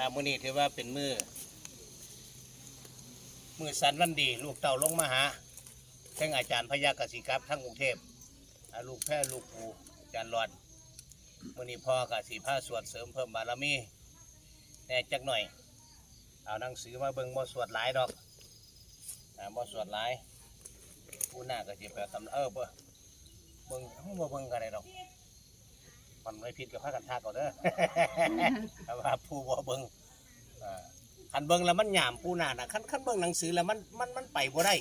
อ่ามื้อนี้ถือว่าเป็นมือมือสันวันดี ลูกเต่าลงมาหาทั้งอาจารย์พยากสิกับทั้งกรุงเทพอ่าลูกแพร่ลูกปูอาจารย์รอดมื้อนี้พ่อกับสีผ้าสวดเสริมเพิ่มบารมีแหน่จักหน่อย เอาหนังสือมาเบิ่งบ่สวดหลายดอกอ่าบ่สวดหลายผู้หน้าก็สิไปเอาตำเออบ่เบิ่งเฮาบ่เบิ่งกันได้ดอก มันไม่ผิดกับพากันทากเอาเด้อ แต่ว่าผู้บ่เบิ่งอ่าคันเบิ่งแล้วมันหยามผู้หน้าน่ะคันคันเบิ่งหนังสือแล้วมันมันมันไปบ่ได้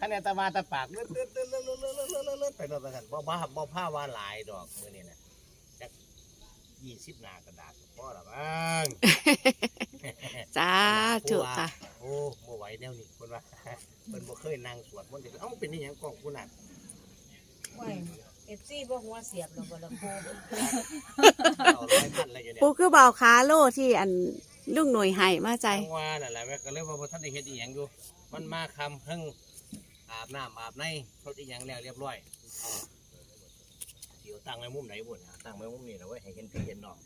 คันแนตะวาตะปากเลื่อนเลื่อนเลื่อนเลื่อนเลือนเลือนเลือดเลือดไปโดนกันบ่บ่บ่ผ้าว่าหลายดอกมื้อนี้น่ะจัก20หน้ากระดาษก็พอละมั้ง จ้าถูกค่ะ โอ้บ่ไหวแนวนี้เพิ่นว่า เพิ่นบ่เคยนั่งสวดมนต์จังเอ้ามันเป็นอีหยังกองผู้นั้นไม่ เอฟซีบ่หัวเสียบหรอกบ่ละโคเอาร้อยพันอะไรอยู่เนี่ยปูคือเบาคาโลที่อันลุงหน่วยให้มาใจจังว่านั่นแหละแม่ก็เลยว่าบ่ทันได้เฮ็ดอีหยังอยู่ มันมาคำเพิ่งอาบน้ำอาบในทดอีหยังแล้วเรียบร้อยเดี๋ยวตั้งไว้มุมไหนบุญตั้งไว้มุมนี้แล้วไว้ให้เห็นพี่เห็นน้อง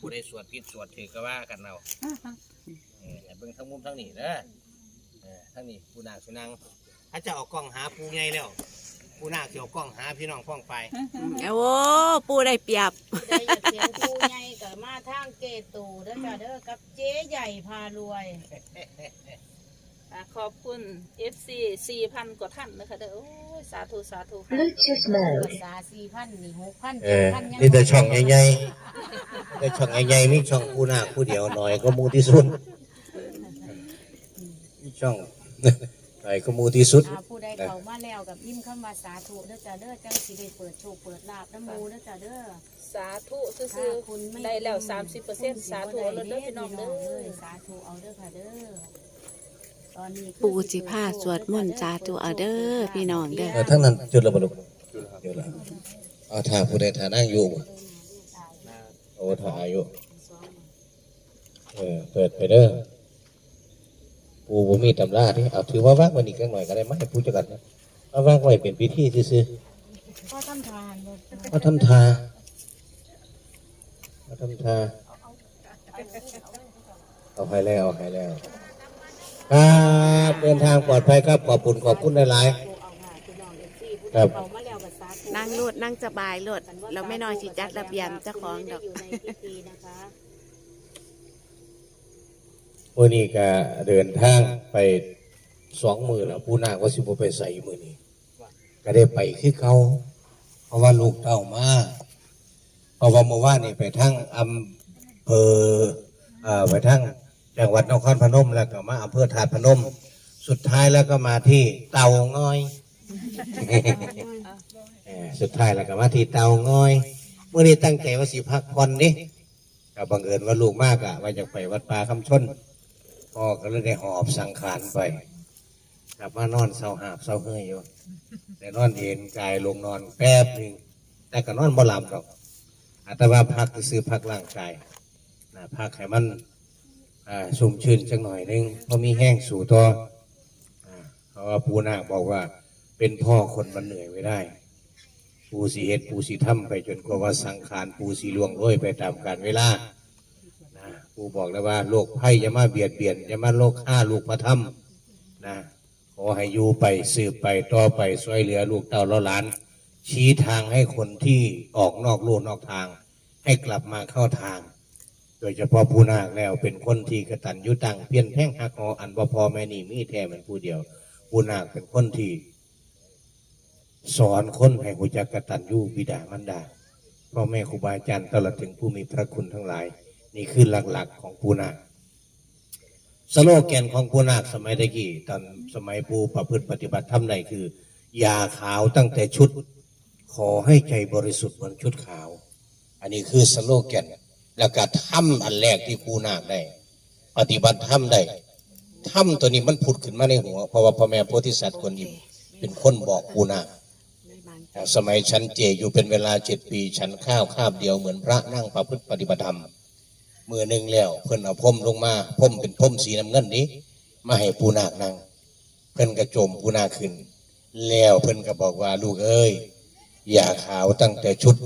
ผู้ใดสวดผิดสวดถือก็ว่ากันเอาเออให้เบิ่งทั้งมุมทั้งนี้เด้อเออทั้งนี้ผู้นางสุนางถ้าจะเออกกล้องหาปูใหญ่แล้ว ผู้นางสิเกี่ยวกล้องหาพี่น้องพ้องไป โอ้ปูได้เปรียบ ได้อยากเสียงครูใหญ่ก็มาทางเกตูเด้อจ้าเด้อกับเจ๊ใหญ่พารวย อะขอบคุณ FC 4,000 กว่าท่านนะคะเด้อโอ้ยสาธุสาธุค่ะ Bluetooth mode. ภาษา4,000นี่6,000เออ7,000ยังนี่แต่ช่องใหญ่ๆแต่ช่องใหญ่ๆมีช่องผู้นาคผู้เดียวหน่อยก็หมูที่สุดมีช่อง หน่อยก็มูที่สุด อ่าผู้ใดเข้ามาแล้วกับพิมพ์คำว่าสาธุเด้อจ้าเด้อจังสิได้เปิดโชคเปิดลาบน้ำมูเด้อจ้าเด้อสาธุซื่ถ้อคุณไม่ๆได้แล้ว 30%สาธุเอาเลยเด้อพี่น้องเด้อสาธุเอาเด้อค่ะเด้อตอนนี้คือปูจิพาสวดมนต์สาธุเอาเด้อพี่น้องเด้อ เออทั้งนั้นจุดระเบิดจุดละเอาถ้าผู้ใดฐานั่งอยู่บ่โอ้ถ้าอายุเออเปิดไปเด้อ ปูบ่มีตำราที่เอาถือว่าว่างไวันนี้กันหน่อยก็ได้มาให้ผู้จัดการนะเอาว่างไว้เป็นพิธีซื่อพ่อทำทานเลยๆเอาทำทาเอาทำทาเอาไปแล้วเอาไปแล้วครับเดินทางปลอดภัยครับขอบคุณขอบคุณหลายเอาค่ะพี่น้องเอฟซีผู้ครับเขามาแล้วกับสาธุนั่งรถนั่งสบายรถเราไม่น้อยสิจัดระเบียบเจ้าของดอก อยู่ในพิธีนะคะๆมื่อนี้ก็เดินทางไปสองมือแล้วผู้นาคว่าสิบไปใส่มือนี้ก็ได้ไปคือเขาเพราะว่าลูกเต้ามาเพราะว่าเมื่อวานนี่ไปทั้งอำเภออไปทั้งจังหวัดนครพนมแล้วก็มาอำเภอถาดพนม สุดท้ายแล้วก็มาที่เตางอย สุดท้ายแล้วก็มาที่เตางอยเมื่อนี้ตั้งใจว่าสิพักผ่อนนี่ก็บังเอิญว่าลูกมากอะว่าจะไปวัดป่าคำชน พ่อก็เลยได้หอบสังขารไป กลับมานอนเศร้าหาบเศร้าเฮยอยู่ แต่นอนเอนกายลงนอนแป๊บหนึ่งแต่ก็นอนบ่หลับหรอกอาตมาพักซื้อพักร่างกายนะพักให้มันอ่าชุ่มชื่นจังหน่อยหนึงเพราะมีแห้งสู่ตัวอ่าเพราะว่าปูนาคบอกว่า เป็นพ่อคนมันเหนื่อยไม่ได้ปูสีเฮ็ดปูสีทำไปจนกว่าสังขารปูสีลวงโรยไปตามกาลเวลา นะปูบอกแล้วว่าโรคภัยอย่ามาเบียดเบียนยามาโรคฆ่าลูกมาทำนะขอให้อยู่ไปสืบไปต่อไปช่วยเหลือลูกเต้าเราหลาน ชี้ทางให้คนที่ออกนอกลู่นอกทาง ให้กลับมาเข้าทาง โดยเฉพาะผู้นาคแล้วเป็นคนที่กตัญญูตังเพียนแพ่งหักหออันบ่พอแม่นี่มีแท้เหมือนผู้เดียวผู้นาคเป็นคนที่สอนคนให้หูจักกตัญญูบิดามารดาพ่อแม่ครูบาอาจารย์ตลอดถึงผู้มีพระคุณทั้งหลาย นี่คือหลักๆของผู้นาคสโลแกนของผู้นาคสมัยตะกี้ตอนสมัยปูประพฤติปฏิบัติทำใดคือ ยาขาวตั้งแต่ชุด ขอให้ใจบริสุทธิ์เหมือนชุดขาว อันนี้คือสโลแกนแล้วก็ทำอันแรกที่ผู้นาคได้ ปฏิบัติทำได้ทำตัวนี้มันผุดขึ้นมาในหัวเพราะว่าพ่อแม่โพธิสัตว์คนนี้เป็นคนบอกผู้นาคสมัยฉันเจอยู่เป็นเวลาเจ็ดปี ฉันข้าวคาบเดียวเหมือนพระนั่งประพฤติปฏิบัติธรรม มือหนึ่งแล้วเพิ่นเอาพรมลงมาพรมเป็นพรมสีน้ำเงินนี้ มาให้ปูนาคนั่งเพิ่นกระโจมปูนาขึ้น แล้วเพิ่นก็บอกว่าลูกเอ้ย อย่าขาวตั้งแต่ชุด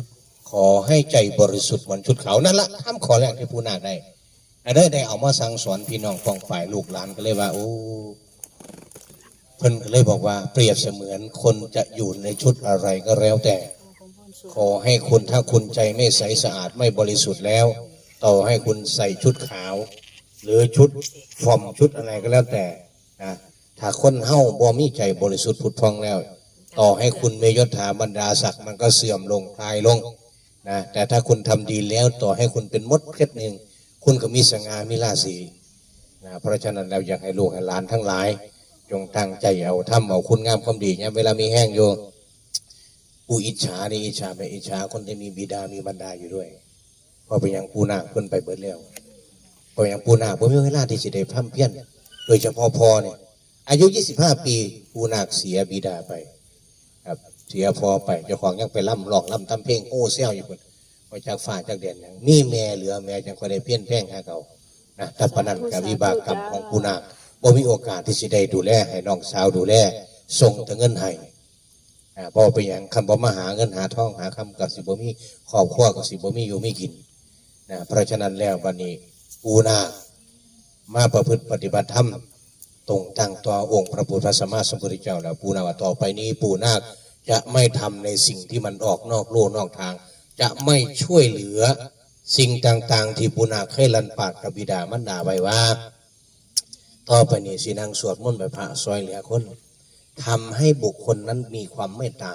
ขอให้ใจบริสุทธิ์เหมือนชุดขาวนั่นละทำขอแรกที่ปูนาได้อันได้ได้เอามาสั่งสอนพี่น้องฟองฝ่ายลูกหลานก็เลยว่า โอ้เพิ่นก็เลยบอกว่าเปรียบเสมือนคนจะอยู่ในชุดอะไรก็แล้วแต่ ขอให้คุณถ้าคุณใจไม่ใสสะอาดไม่บริสุทธิ์แล้ว ต่อให้คุณใส่ชุดขาว หรือชุดฟอมชุดอะไรก็แล้วแต่นะถ้าคนเฮ้าบ่มีใจบริสุทธิ์ผุดพองแล้ว ต่อให้คุณเมยศถาบรรดาศักดิ์มันก็เสื่อมลงคลายลงนะแต่ถ้าคุณทำดีแล้วต่อให้คุณเป็นมดเพชรหนึ่งคุณก็มีสง่ามีราศีนะเพราะฉะนั้นเราอยากให้ลูกให้หลานทั้งหลาย จงตั้งใจเอาทำเอาคุณงามความดีเนี่ยเวลามีแห้งโยผู้อิจฉานี่อิจฉาไปอิจฉาคนที่มีบิดามีบรรดาอยู่ด้วย พราะเป็นอย่างปูนาคเพิ่นไปเบิดแล้วเพราะอย่างปูนาผมมีเวลาที่จะได้พร่ำเพี้ยน โดยเฉพาะพ่อเนี่ยอายุ 25 ปีปูนาเสียบิดาไป ครับเสียพ่อไปเจ้าของยังไปล่ำหลอกล่ำทำเพลงโอ้เซี่ยวอยู่คนมาจากฝ่าจากเด่นอย่างมีแม่เหลือแม่จังก็ได้เพี้ยนแพงหาเขานะถ้าปนันกับวิบากกรรมของปูนาบ่มีโอกาสที่จะได้ดูแลให้น้องสาวดูแลส่งแต่เงินให้อ่าพอไปอย่างคำบ่มาหาเงินหาทองหาคำกับสิบ่มีครอบครัวกับสิบ่มีอยู่มีกิน นะเพราะฉะนั้นแล้ววันนี้ปูนาคมาประพฤติปฏิบัติธรรมตรงตั้งต่อองค์พระพุทธสัมมาสัมพุทธเจ้าแล้วปูนาคว่าต่อไปนี้ปูนาคจะไม่ทำในสิ่งที่มันออกนอกโลกนอกทาง จะไม่ช่วยเหลือสิ่งต่าง ๆ ที่ปูนาคเคยลันปากกับบิดามารดาไว้ว่า ต่อไปนี้สินางสวดมนต์ไปพระซอยเหลือคนทำให้บุคคลนั้นมีความเมตตา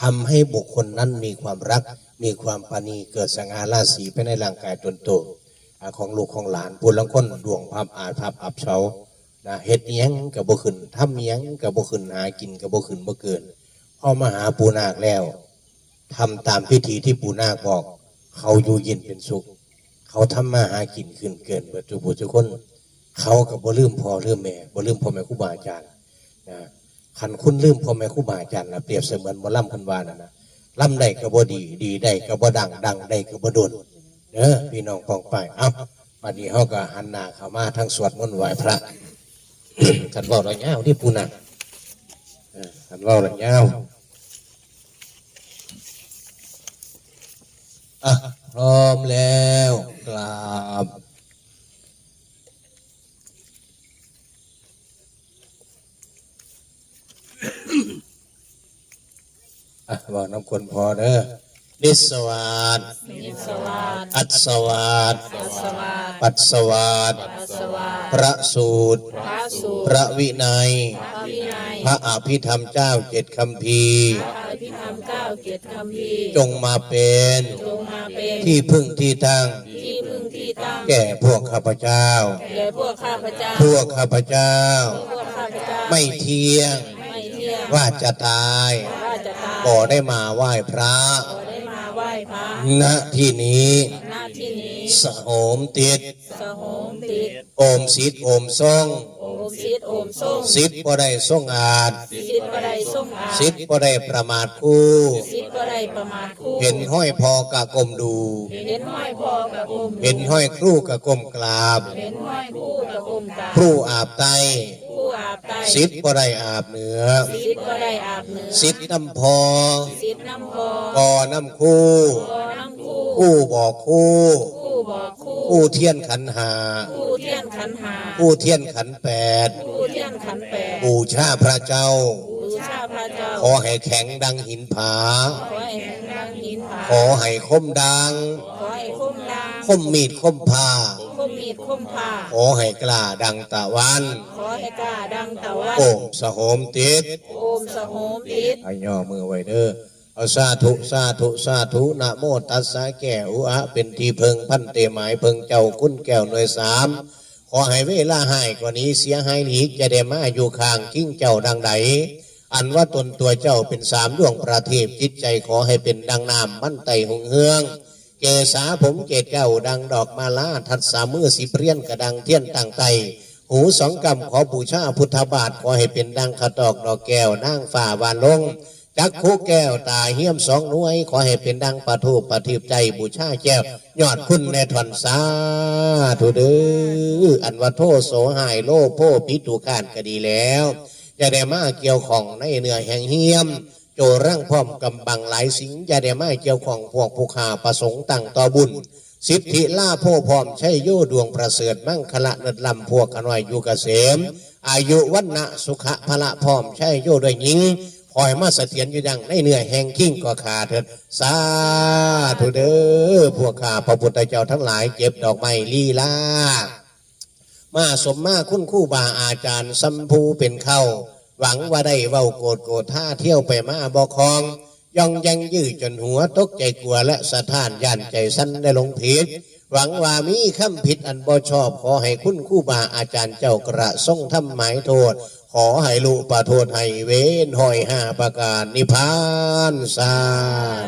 ทำให้บุคคลนั้นมีความรัก มีความปานีเกิดสง่าราศีภายในร่างกายตนโตของลูกของหลานปุลังคนดวงภาพอาภาพอับเฉานะเฮ็ดอิหยังกับบ่ขึ้นทำอิหยังกับบ่ขึ้นหากินกับบ่ขึ้นบ่เกินพอมาหาปูนาคแล้วทำตามพิธีที่ปูนาคบอก เขาอยู่เย็นเป็นสุข เขาทำมาหากินขึ้นเกินเบิดทุกผู้ทุกคน เขากับบ่ลืมพ่อลืมแม่บ่ลืมพ่อแม่ครูบาอาจารย์นะขันคุณลืมพ่อแม่ครูบาอาจารย์นะเปรียบเสมือนบ่ล่ำคันวานะนะ ลำได้ก็บ่ดี ดีได้ก็บ่ดังดังได้ก็บ่โดนเด้อพี่น้องปองไปเอ้าบัดนี้เฮาก็หันหน้าเข้ามาทั้งสวดมนต์ไหว้พระท่านว้าระยาวที่ปูนะเออท่านเว้าระยาวอะพร้อมแล้วกราบ อะบอกน้ำคนพอเด้อนิสวาสนิสวาสอัศวาสปัสสวาสปัสสวาสปัสสวาสพระสูตรพระสูตรพระวินัยพระวินัย พระอภิธรรมเจ้าเจ็ดคำพีร์พระอภิธรรมเก้าเกียรติคำพีร์จงมาเป็นจงมาเป็นที่พึ่งที่ตั้งที่พึ่งที่ตั้งแก่พวกข้าพเจ้าแก่พวกข้าพเจ้าพวกข้าพเจ้า พวกข้าพเจ้า ไม่เที่ยงไม่เที่ยงว่าจะตายว่าจะตาย ก็ได้มาไหว้พระขอได้มาไหว้พระณที่นี้หน้าที่นี้สโหมติดสโหมติดโอมสิทธิ์โอมทรงโอมสิทธิ์โอมส้มสิทธิ์บ่ได้ทรงอาจสิทธิ์บ่ได้ส้มอาสิทธิ์บ่ได้ประมาทคู่สิทธิ์บ่ได้ประมาทคู่เห็นห้อยพอกะกลมดู เห็นห้อยพอกับอมเห็นห้อยครูกะกลมกราบ เห็นห้อยคู่กับอมตาครูอาบไตคู่อา บไตสิทธิ์บ่ได้อาบเหนือ สิทธิ์บ่ได้อาบเหนือสิทธิ์น้ำพอสิทธิ์น้ำพอก่อน้ำคู่พอน้ำคู่คู่บอกคู่คู่บอกคู่คู่เทียนขันหาคู่เทียนขันหาคู่เทียนขันแปดคู่เทียนขันแปดบูชาพระเจ้าบูชาพระเจ้า ขอให้แข็งดังหินผา ขอให้แห่งดังหินผา ขอให้คมดัง ขอให้คมดางคมมีดคมผ้าค มมีดคมผ้าขอให้กล้าดังตะวันขอให้กล้าดังตะวันโอมสโหมติดโอมสโหมติดให้ย่อมือไว้เด้อเอาสาธุสาธุสาธุนะโมตัสสะแก้วอะเป็นที่เพิงพันเตหมายเพิงเจ้าคุณแก้วหน่วยสามขอให้เวลาหายกว่านี้เสียหายหลีกจะได้มาอยู่ข้างทิ้งเจ้าดังใดอันว่าตนตัวเจ้าเป็นสามดวงประทีปจิตใจขอให้เป็นดังน้ำมันไตหงเฮือง เกษาผมเกศเก้าดังดอกมาลาทัดสามมือสีเปรี้ยนกระดังเทียนต่างไตหูสองกำขอบูชาพุทธบาทขอให้เป็นดังขะตอกดอกแก้วนั่งฝ่าวานลงจักคู่แก้วตาเหี้ยมสองน่วย ขอให้เป็นดังปะทูปะทิบใจบูชาแก้วยอดคุณในถอนสาธุเด้ออันว่าโทษโสหายโลโพปิตุการก็ดีแล้ว จะได้มาเกี่ยวของในเนื้อแห่งเหี้ยม โจร่างพร้อมกำบังหลายสิงจะได้มาเกี่ยวของพวกผู้ขาประสงค์ตั้งต่อบุญ สิทธิล่าโพพร้อมใช้โยดวงประเสริฐมั่งคละเนิดลำพวกกันไว้อยู่เกษม อายุวันนะสุขะพละพร้อมใช้โยด้วยหญิงคอยมาเสถียรอยู่ดังในเหนื้อแห่งขิ้งก็ขาเถิดสาธุเด้อพวกข้าพระพุทธเจ้าทั้งหลายเก็บดอกไม้ลีลามาสมมาคุณคู่บาอาจารย์สัมภูเป็นเข้า หวังว่าได้เว้าโกรธโกรธท่าเที่ยวไปมาบอคอง ย่องยังยืดจนหัวตกใจกลัวและสะท้านย่านใจสั้นได้ลงผิดหวังว่ามีคำผิดอันบ่ชอบ ขอให้คุณคู่บาอาจารย์เจ้ากระทรงทำหมายโทษ ขอให้ลุประโทษให้เว้นหอยห้าประการนิพพานสา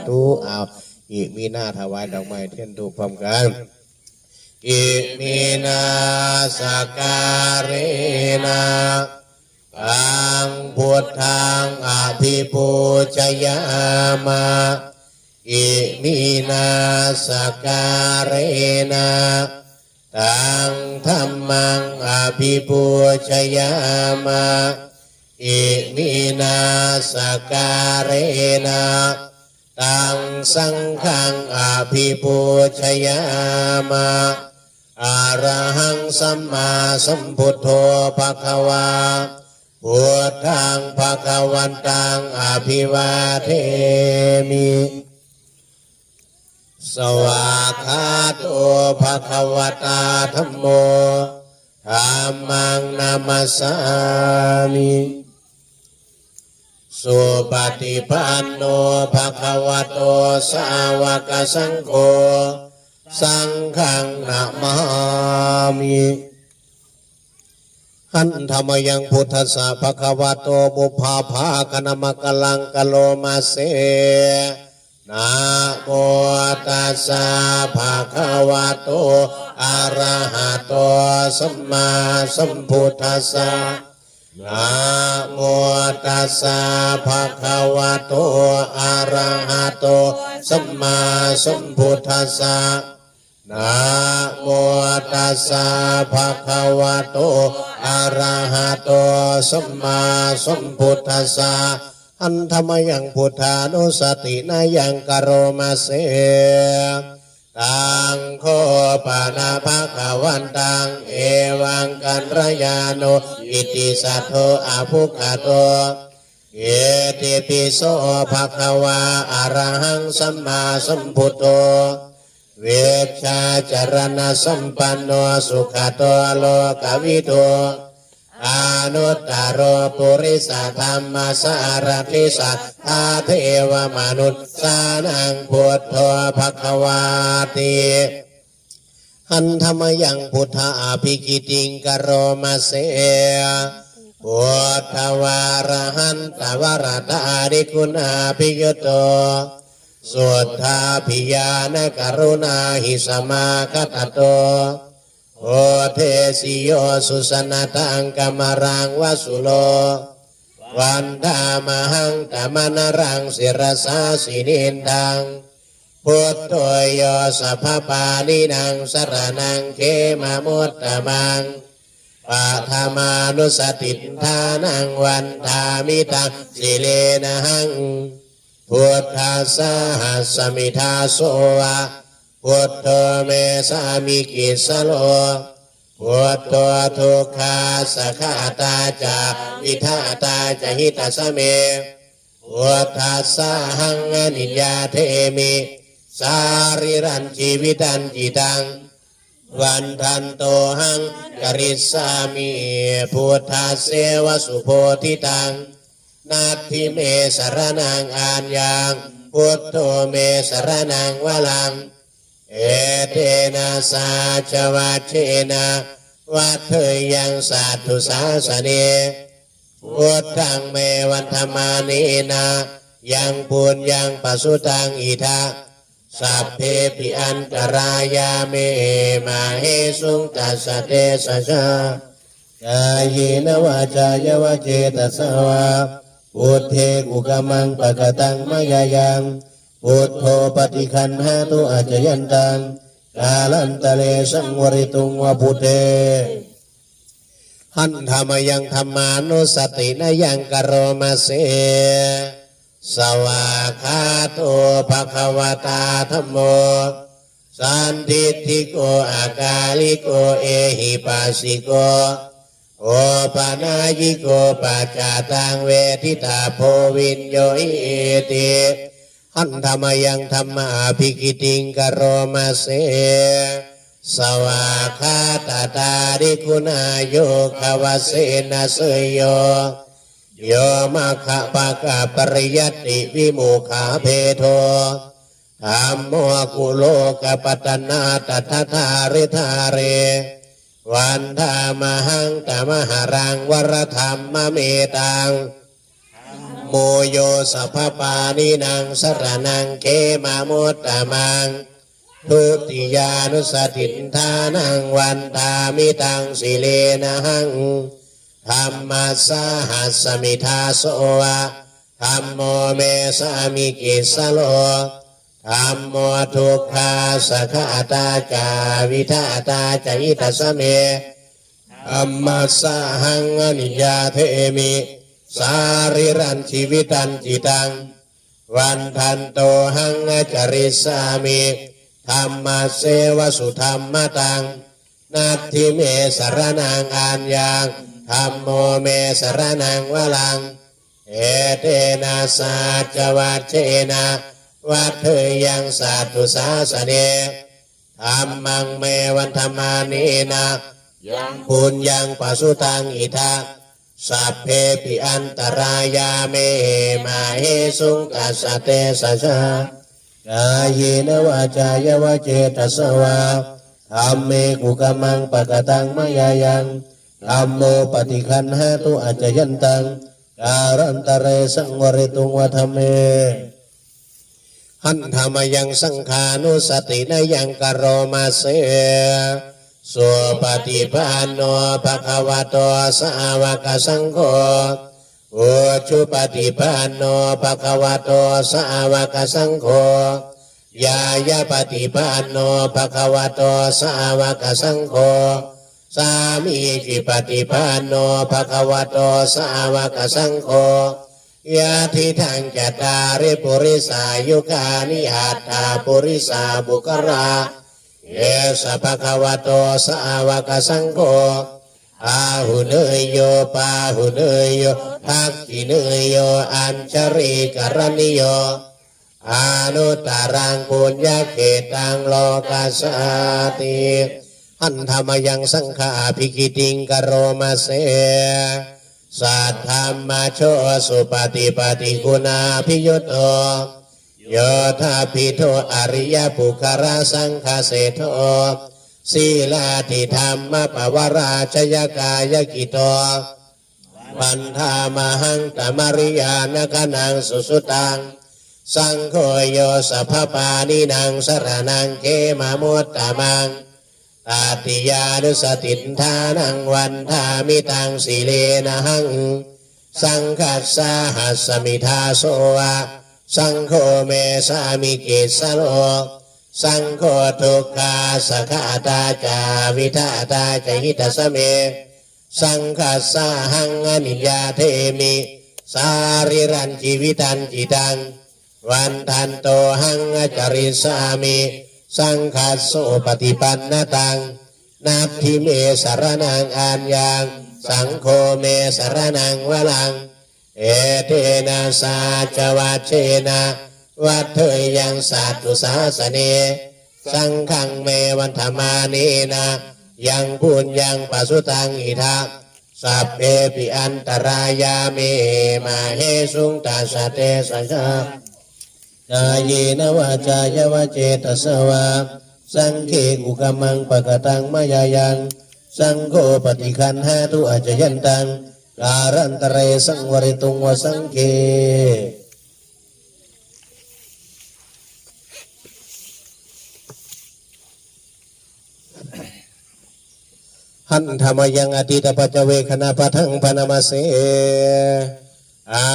ธุเอาอีกมีหน้าถวายดอกไม้เทียนถูกพร้อมกันอิมินาสการินา อังพุทธังอภิปูชยามาอิมินาสการินาตังธรรมังอภิปูชยามาอิมินาสการินาตังสังฆังอภิปูชยามาอารหังสัมมาสัมพุทโธภะคะวา พุทธังภะคะวันตังอภิวาเทมิ สวากขาโตภะคะวตาธัมโมธัมมังนามัสสามิสุปฏิปันโนภะคะวะโตสาวกสังโฆสังฆังนะมามิ หันธรรมยังพุทธสสะภคะวะโตบุพาภาคณมกลังกโลมาเสนะโมตัสสะภะคะวะโตอะระหะโตสัมมาสัมพุทธัสสะนะโมตัสสะภะคะวะโตอะระหะโตสัมมาสัมพุทธัสสะนะ โมตัสสะภะคะวะโตอะระหะโตสัมมาสัมพุทธัสสะอันธรรมยังพุทธานุสตินายังกโรมาเสตังโคปานาภาควันตังเอวังกันรยาโนอิติสัทโธอาภุคาโตเอติปิโสภะคะวาอะระหังสัมมาสัมพุทโธ เวชาจารณสัมปันโนสุขโตโลกวิโตอนุตตรปุริสธรรมสารทิสัทธาเทวมนุษย์สานังพุทโธภควาติหันธรรมยังพุทธาภิกิติงกโรมาเสพุทธวารหันตวรตาดิคุณาภิยุโต สุทธาพิยานกรุณาหิสมาคตโตโอเทสิโยสุสนตังกมรังวสุโล วันธามหังตมนรังศิรสาสินินดังพุทโธโยสัพปานินังสรนังเขมามุตตมังปะธามานุสติทานังวันธามิตังสิเลนะหัง พุทธัสหัสมิทาโสวะพุทโธเมสามิกิสโลพุทโธทุกขาสขะตาจาวิทาตาจหิตาสเมพุทธัสสะหังอนิยาเทมิสาริรันชีวิตันจิตังวันทันโตหังกริสามิพุทธาเสวสุโพธิตัง นาทิเมสรนังอานยังพุทโธเมสรนังวลัง เอเทนะสาจวัชเชนะวัดเธยยังสัตตุสาสเนพุทธังเมวันธรรมานีนายังปุญยังปัสุตังอิทาสัพเพปิอันตรายาเมมาเฮสุงตัสเตสชากายนวาจายวาเจตสวา พุทเทกุกมังปะกตังมายายังพุทโธปฏิคันหาตุอาจยันตังกาลันตะเลสังวริตุงวะพุทเทหันธรรมยังธรรมานุสตินยังกโรมาเสสวากขาโตภะควตาธรรมโมสันทิฏฐิโกอากาลิโกเอหิปัสสิโก โอปานายิโกปัจจาตังเวทิตาโพวินโยอิติหันธรรมยังธรรมาภิกิติงกโรมาเสสวาคาตาตาริคุณาโยคาวาเสนาเสยโยโยมาคะปะกะปริยติวิมุขาเพโทธรรมโมกุโลกปัตตนาตัทธาริธาเร วันธามหังตมหารังวรธรรมเมตังโมโยสัพปานินางสรนังเกมามุตตมังทุติยานุสตินทานังวันตามิตังสิเลนะหังธรรมัสสหัสสมิทาโสวะธรรมโมเมสามิกิสโล ธรรมโมทุกขาสกขาตาจาวิทาตาจยิตสเมธรรมัสสะหังอนิยาเทมิ สาริรันชีวิตันจิตัง วันทันโตหังจริสามิธรรมเสวสุธรรมตังนัตถิเมสรนังอันยังธรรมโมเมสรนังวลัง เอเตนะสัจวัชเชนะ วัดเธอยังสัตตุสาสเนธรรมังเมวันธรรมานีนะยังปุญยังปัสุตังอิทาสัพเพปิอันตรายาเมมาเฮสุงกัสสเตสัสสะกายเนวาจายวเจตสวาธรรมเมกุกมังปะกตังมายายังธรรมโมปฏิคันหาตุอัจยันตังการันตเรสังวริตุงวะธรรมเม หันธรรมยังสังขานุสตินยังกโรมาเสสุปฏิปันโนภะควโตสาวกสังโฆอุชุปฏิปันโนภะควโตสาวกสังโฆยายาปฏิปันโนภะควโตสาวกสังโฆสามีจิปฏิปันโนภะควโตสาวกสังโฆ ยาทิทังจตาริปุริสายุกานิหัตถาปุริสาบุกราเยสะภะคะวะโตสาวกสังโฆอาหุเนยโยปาหุเนยโยทักขิเนยโยอัญชริกรณิโยอานุตตรังปุญญาเขตังโลกัสสาติหันธรรมยังสังฆาภิกิติงกโรมาเส สัทธรรมโชสุปฏิปฏิคุณาพิยุตโตโยธาพิโทอริยปุคาราสังคเสโทศีลาธิธรรมปวราชยกายกิโตปันธามหังตมริยานกนังสุสุตัง สังโฆโยสัพพปานินังสรนังเกมามุตตมัง ตาติยานุสตินทานังวันทามิตังสีเลนะหัง สังคัสสาหัสมิทาโสวะ สังโฆเมสามิกิสโลสังโฆทุกขาสขาตาจาวิทาตาจหิตสเม สังคัสสาหังอนิยาเทมิ สาริรันชีวิตันจิตัง วันทันโตหังจริสามิ สังคัสโสปฏิปันนตังนับทิเมสารนังอันยัง สังโฆเมสารนังวลัง เอเทนะสาจวัชเชนะวัดเถยยังสัตุสาสเน สังขังเมวันธมานีนะยังพุญยังปัสุตังอิทักสัพเพปิอันตรายาเมมาเฮสุงตาสเตสัจจ กายนวาจายวเจตสวาสังเคกุกมังปะกตังมายายัง สังโฆปฏิคันหาตุอาจยันตังการันตเรสังวริตุงวสังเคหันธรรมยังอติตปัจจเวคณาปะทังปนามาเส อา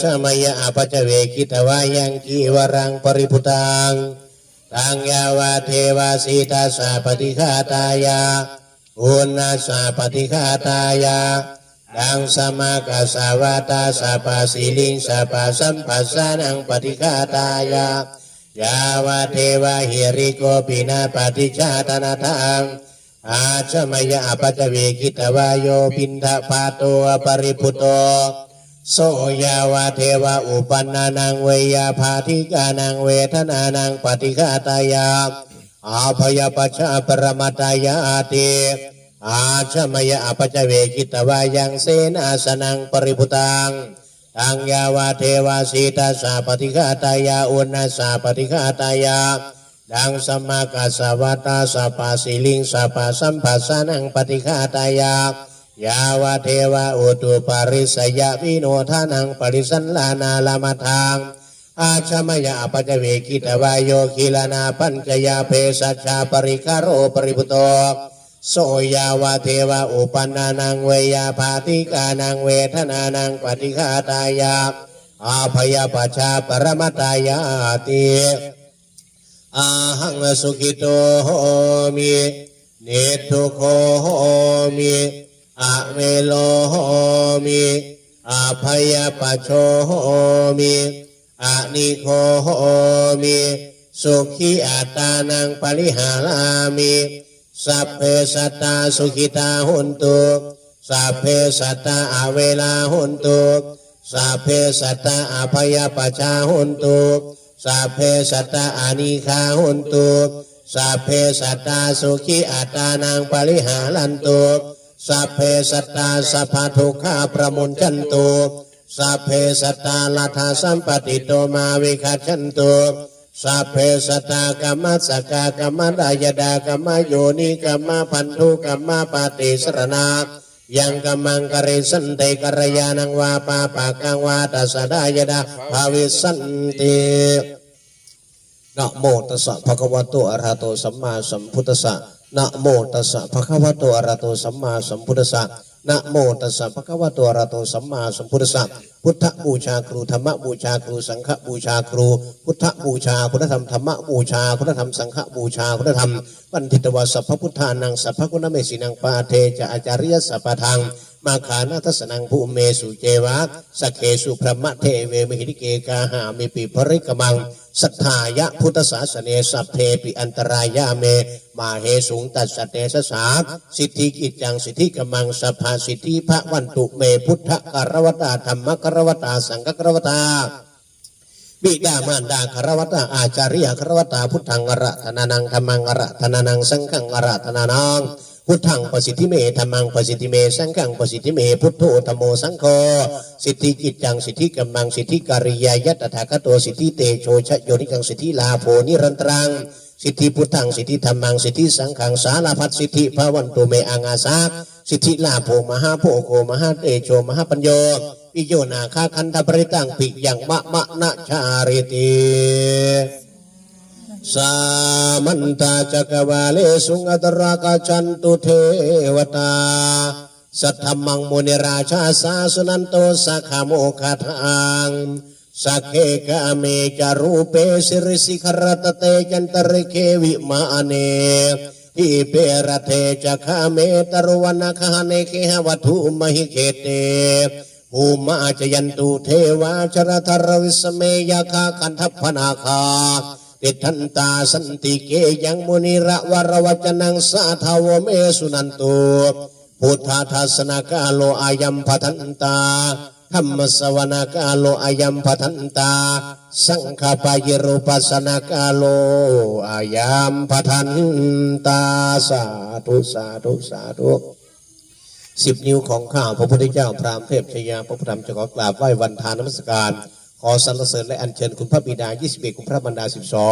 ชมยะปัจเวกิตวายังกีวรังปริพุตังตังยาวาเทวาสีตาสาปฏิฆาตายาอุณนาสาปฏิฆาตายาดังสมากาสาวาตาสาปาสีลิงสาปาสัมปัสสานังปฏิฆาตายายาวาเทวะหิริโกปินาปฏิชาตนาทังอาชมยะปัจเวกิตวายโยปินทปาโตปริพุตโต โสยาวาเทวะอุปันานังเวยาภาธิกานังเวทนานังปฏิฆาตายาอาภยปัชาปรมาตายาติอาชมยะปัจเวกิตวายังเสนาสนังปริพุตังตังยาวาเทวาสีตาสาปฏิฆาตายาอุณาสาปฏิฆาตายาดังสมากัสสวตาสัพพาสิลิงสัพพาสัมปัสสนังปฏิฆาตายา ยาวเทวะอุตุปาริสยะวิโนทานังปริสันลานาลามาทาง อาชมยะปัจเวกิตวายโยคิลานาปัญจยาเพสัชาปริคารโรปริพุโตโสยาวเทวะอุปันานังเวยาภาติกานังเวทนานังปฏิฆาตายาอาภยปัชชาปรมตายาติอาหังสุขิโตโหมิเนตุโคโหมิ อเมโลโหมิอาภยปัจโชโหมิอนิโคโหมิสุขีอัตานังปริหารามิสัพเพสัตตาสุขิตาหุนตุสัพเพสัตตาอเวลาหุนตุสัพเพสัตตาอภัยปัจจาหุนตุสัพเพสัตตาอานิคาหุนตุสัพเพสัตตาสุขีอัตานังปริหารันตุ สัพเพสัตตาสัพพทุกขาประมุนจันตุสัพเพสัตตาลัทธาสัมปติโตมาวิคัจันตุสัพเพสัตตากรรมสกากรรมดายดากรรมโยนิกรรมพันธุกรรมปาติสรณายังกำมังกเรสันเตกรยานังวาปาปากังวาตัสดายดาภาวิสันตินะโมตัสสะภะคะวะโตอะระหะโตสัมมาสัมพุทธัสสะ นะโมตัสสะภะคะวะโตอะระโตสัมมาสัมพุทธัสสะนะโมตัสสะภะคะวะโตอะระโตสัมมาสัมพุทธัสสะพุทธบูชาครูธรรมบูชาครูสังฆบูชาครู พุทธบูชาคุณธรรมธรรมบูชาคุณธรรมสังฆบูชาคุณธรรมปันทิตวสัพพพุทธานังสัพพคุณเมสินังปาเทจะอาจาริยสัพพทังมาขานาทสนังภูเมสุเจวะสเคสุพระมะเทเวมหิริเกกาหามิปิภริกมัง สัทธายะพุทธศาสเนสัพเพปิอันตรายาเม มาเหสุงตัสสะเตสสาสิทธิกิจจังสิทธิกมังสภาสิทธิพระวันตุเมพุทธกรวตาธรรมกรวตาสังฆกรวตาบิดามารดาคารวตาอาจาริยคารวตาพุทธังอระธนานังธรรมังอระธนานังสังฆังอระธนานัง พุทธังประสิทธิเมธรรมังประสิทธิเม สังฆังประสิทธิเม พุทโธธรรมโมสังโฆสิทธิกิจจังสิทธิกัมมังสิทธิการิยายัตถาคโตสิทธิเตโชชโยนิกังสิทธิลาโภนิรันตรังสิทธิพุทธังสิทธิธรรมังสิทธิสังฆังสารพัดสิทธิภาวันตุเมอังอาสาสิทธิลาโภมหาโพโกมหาเตโชมหาปัญโยปิโยนาคาคันธปริตังปิยังมะมะนะชาริติ สามันตาจักวาเลสุงอัตรากาจันตุเทวตา สัทธมังมุนิราชาสาสุนันโตสักขโมคาทังสักเคกะเมจารูเปสิริสิขรตเตจันตริเควิมาเนอิเปรเทจะขเมตรวันคาเนเคหวัตุมหิเคเตภูมาจยันตุเทวาชรธรวิสเมยาคาคันทัพนาคา ติทันตาสันติเกยังมุนิระวรวจนังสาทาวเมสุนันตุพุทธาทัสนากาโลอายัมพัทันตาธรรมสวนากาโลอายัมพัทันตา สังฆปายรูปัสนากาโลอายัมพัทันตาสาธุสาธุสาธุสิบนิ้วของข้าพระพุทธเจ้าพรามเทพชยาพระพุทธธรรมจะขอกราบไหว้วันทานนมัสการ ขอสรรเสริญและอัญเชิญคุณพระบิดา 21 คุณพระบรรดา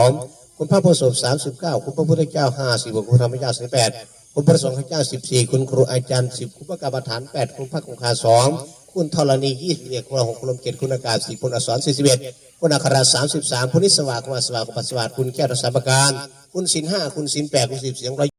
12 คุณพระโพธิ์ศพ39 คุณพระพุทธเจ้า 50 คุณธรรมเจ้า18 คุณพระสงฆ์เจ้า 14 คุณครูอาจารย์ 10 คุณพระกรรมฐาน 8 คุณพระคงคา2คุณธรณี 21 คุณหกคุณลมเกตคุณอากาศ4คุณอักษร41 คุณอัครา33 คุณนิสวาคุณอสวาคุณปัสสวาคุณแก้วรักษารการ คุณศิลห้าคุณศิลแปดคุณสิบเสียงร้อย